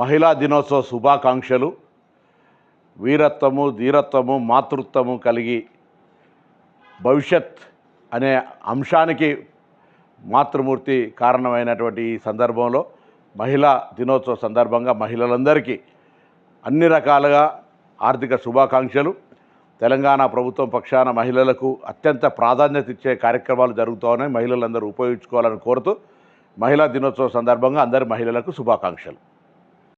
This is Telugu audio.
మహిళా దినోత్సవ శుభాకాంక్షలు. వీరత్వము ధీరత్వము మాతృత్వము కలిగి భవిష్యత్ అనే అంశానికి మాతృమూర్తి కారణమైనటువంటి ఈ సందర్భంలో మహిళా దినోత్సవ సందర్భంగా మహిళలందరికీ అన్ని రకాలుగా ఆర్థిక శుభాకాంక్షలు. తెలంగాణ ప్రభుత్వం పక్షాన మహిళలకు అత్యంత ప్రాధాన్యత ఇచ్చే కార్యక్రమాలు జరుగుతున్నాయి మహిళలందరూ ఉపయోగించుకోవాలని కోరుతూ మహిళా దినోత్సవం సందర్భంగా అందరి మహిళలకు శుభాకాంక్షలు.